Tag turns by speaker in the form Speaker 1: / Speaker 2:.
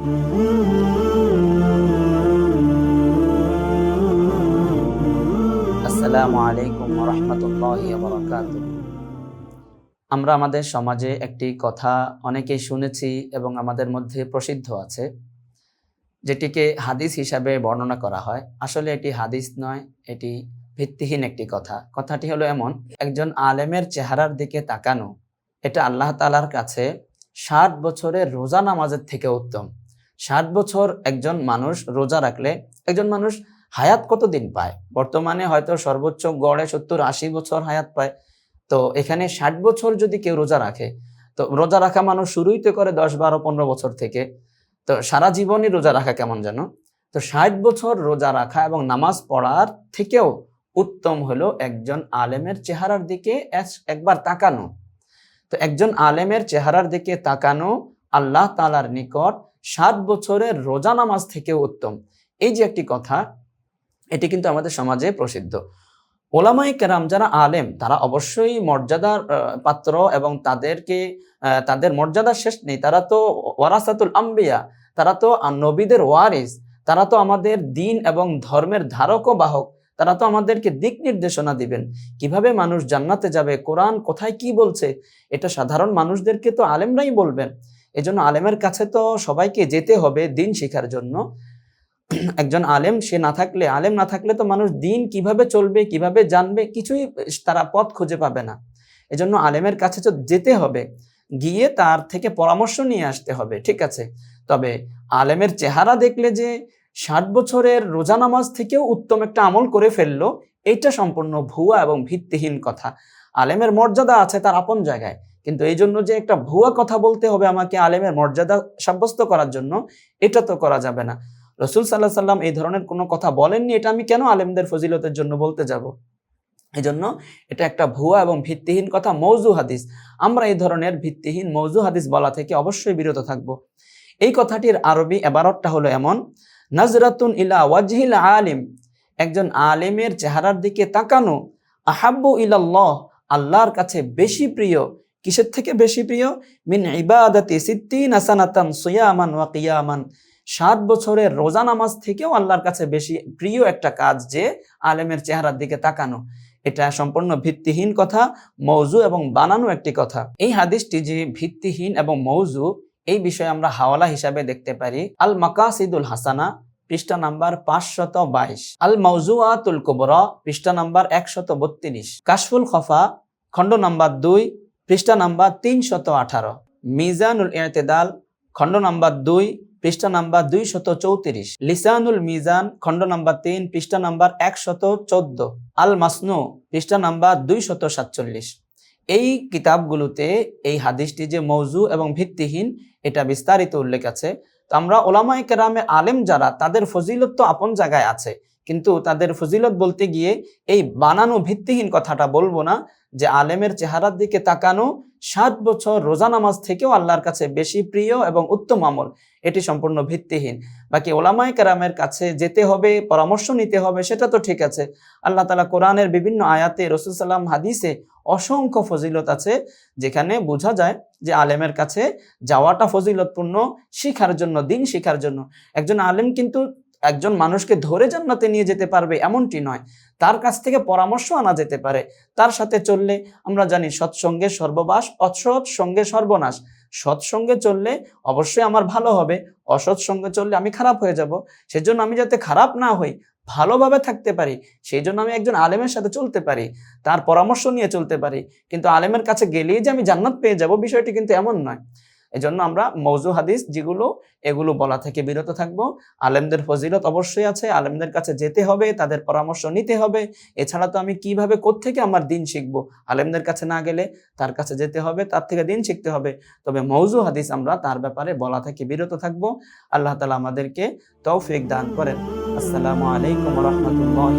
Speaker 1: আমরা আমাদের সমাজে একটি কথা অনেকেই শুনেছি এবং আমাদের মধ্যে প্রসিদ্ধ আছে, যেটিকে হাদিস হিসাবে বর্ণনা করা হয়। আসলে এটি হাদিস নয়, এটি ভিত্তিহীন একটি কথা। কথাটি হলো এমন, একজন আলেমের চেহারার দিকে তাকানো, এটা আল্লাহ তালার কাছে ষাট বছরের রোজা নামাজের থেকে উত্তম। ষাট বছর একজন মানুষ রোজা রাখলে একজন মানুষ হায়াত কতদিন পায়? বর্তমানে হয়তো সর্বোচ্চ গড়ে সত্তর আশি বছর হায়াত পায়। তো এখানে ষাট বছর যদি কেউ রোজা রাখে, তো রোজা রাখা মানুষ শুরুই তো করে দশ, বারো, পনেরো বছর থেকে। তো সারা জীবনই রোজা রাখা কেমন যেন তো ষাট বছর রোজা রাখা এবং নামাজ পড়ার থেকেও উত্তম হলো একজন আলেমের চেহারার দিকে একবার তাকানো। তো একজন আলেমের চেহারার দিকে তাকানো আল্লাহ তালার নিকট ষাট বছরের রোজা নামাজ থেকে উত্তম। এই যে একটি কথা, এটি কিন্তু আমাদের সমাজে প্রসিদ্ধ। ওলামাই কেরাম যারা আলেম, তারা অবশ্যই মর্যাদার পাত্র এবং তাদেরকে তাদের মর্যাদার শেষ নেই। তারা তো ওয়ারাসাতুল আম্বিয়া, তারা তো নবীদের ওয়ারিস, তারা তো আমাদের দিন এবং ধর্মের ধারক ও বাহক, তারা তো আমাদেরকে দিক নির্দেশনা দিবেন। কীভাবে মানুষ জান্নাতে যাবে? কোরআন কোথায় কি বলছে? এটা সাধারণ মানুষদেরকে তো আলেমরাই বলবেন। এজন্য আলেমের কাছে তো সবাইকে যেতে হবে দিন শেখার জন্য। একজন আলেম, সে না থাকলে, আলেম না থাকলে তো মানুষ দিন কীভাবে চলবে, কীভাবে জানবে, কিছুই তারা পথ খুঁজে পাবে না। এজন্য আলেমের কাছে তো যেতে হবে, গিয়ে তার থেকে পরামর্শ নিয়ে আসতে হবে, ঠিক আছে? তবে আলেমের চেহারা দেখলে যে ষাট বছরের রোজা নামাজ থেকেও উত্তম একটা আমল করে ফেলল, এইটা সম্পূর্ণ ভুয়া এবং ভিত্তিহীন কথা। আলেমের মর্যাদা আছে তার আপন জায়গায়। কিন্তু এই জন্য যে একটা ভুয়া কথা বলতে হবে আমাকে আলেমের মর্যাদা সাব্যস্ত করার জন্য, এটা তো করা যাবে না। রসুল সাল্লাহ সাল্লাম এই ধরনের কোনো কথা বলেননি, এটা আমি কেন আলেমদের ফজিলতের জন্য বলতে যাব? এই জন্য এটা একটা ভুয়া এবং ভিত্তিহীন কথা, মৌজু হাদিস। আমরা এই ধরনের ভিত্তিহীন, মৌজু হাদিস বলা থেকে অবশ্যই বিরত থাকব। এই কথাটির আরবি এবারতটা হলো এমন, নজরাতুন ইলা ওয়াজহিল আলিম একজন আলেমের চেহারার দিকে তাকানো, আহাব্বু ইলাল্লাহ আল্লাহর কাছে বেশি প্রিয় কিসের থেকে বেশি প্রিয়? মিন ইবাদাতি সিদ্দিন আসানাতান সুয়ামান ওয়া কিয়ামান। ষাট বছরের রোজা নামাজ থেকেও আল্লাহর কাছে বেশি প্রিয় একটা কাজ যে আলেমের চেহারার দিকে তাকানো। এটা সম্পূর্ণ ভিত্তিহীন কথা, মৌজু এবং বানানো একটি কথা। এই হাদিসটি যে ভিত্তিহীন এবং মৌজু, এই বিষয়ে আমরা হাওয়ালা হিসাবে দেখতে পারি। আল মাকাসিদুল হাসানা, পৃষ্ঠা নাম্বার পাঁচশত বাইশ। আল মৌজুয়াতুল কুবরা, পৃষ্ঠা নাম্বার একশত বত্রিশ। কাশফুল খফা, খণ্ড নাম্বার দুই। পৃষ্ঠা নাম্বার তিনশত আঠারো। মিজানুল এতেদাল খণ্ড নাম্বার দুই, পৃষ্ঠা নাম্বার দুই শত চৌত্রিশ। লিসানুল মিজান, খণ্ড নাম্বার তিন, পৃষ্ঠা নাম্বার একশত চোদ্দ। আল মাসনু, পৃষ্ঠা নাম্বার দুই শত সাতচল্লিশ। এই কিতাবগুলোতে এই হাদিসটি যে মৌজু এবং ভিত্তিহীন, এটা বিস্তারিত উল্লেখ আছে। তো আমরা ওলামায়ে আলেম যারা, তাদের ফজিলত তো আপন জায়গায় আছে। কিন্তু তাদের ফজিলত বলতে গিয়ে এই বানানো ভিত্তিহীন কথাটা বলব না যে আলেমের চেহারার দিকে তাকানো ষাট বছর রোজা নামাজ থেকেও আল্লাহর কাছে বেশি প্রিয় এবং উত্তম আমল। এটি সম্পূর্ণ ভিত্তিহীন। বাকি ওলামায় কেরামের কাছে যেতে হবে, পরামর্শ নিতে হবে, সেটা তো ঠিক আছে। আল্লাহ তালা কোরআনের বিভিন্ন আয়াতে রসুল সাল্লাম হাদিসে অসংখ্য ফজিলত আছে, যেখানে বোঝা যায় যে আলেমের কাছে যাওয়াটা ফজিলতপূর্ণ, শিখার জন্য, দিন শিখার জন্য। একজন আলেম কিন্তু একজন মানুষকে ধরে জান্নাতে নিয়ে যেতে পারবে এমনটি নয়। তার কাছ থেকে পরামর্শ আনা যেতে পারে। তার সাথে চললে আমরা জানি সৎসঙ্গে সর্ববাস অসৎ সঙ্গে সর্বনাশ। সৎসঙ্গে চললে অবশ্যই আমার ভালো হবে। অসৎ সঙ্গে চললে আমি খারাপ হয়ে যাব। সেজন্য আমি যাতে খারাপ না হই, ভালোভাবে থাকতে পারি সেই জন্য আমি একজন আলেমের সাথে চলতে পারি, তার পরামর্শ নিয়ে চলতে পারি। কিন্তু আলেমের কাছে গেলেই যে আমি জান্নাত পেয়ে যাব বিষয়টি কিন্তু এমন নয়। এজন্য আমরা মৌজু হাদিস যেগুলো, এগুলো বলা থেকে বিরত থাকব। আলেমদের ফজিলত অবশ্যই আছে, আলেমদের কাছে যেতে হবে, তাদের পরামর্শ নিতে হবে। এছাড়া তো আমি কীভাবে কোত্থেকে আমার দিন শিখব? আলেমদের কাছে না গেলে তার কাছে যেতে হবে, তার থেকে দিন শিখতে হবে। তবে মৌজু হাদিস আমরা তার ব্যাপারে বলা থেকে বিরত থাকব। আল্লাহ তালা আমাদেরকে তৌফিক দান করেন। আসসালামু আলাইকুম রহমতুল্লাহ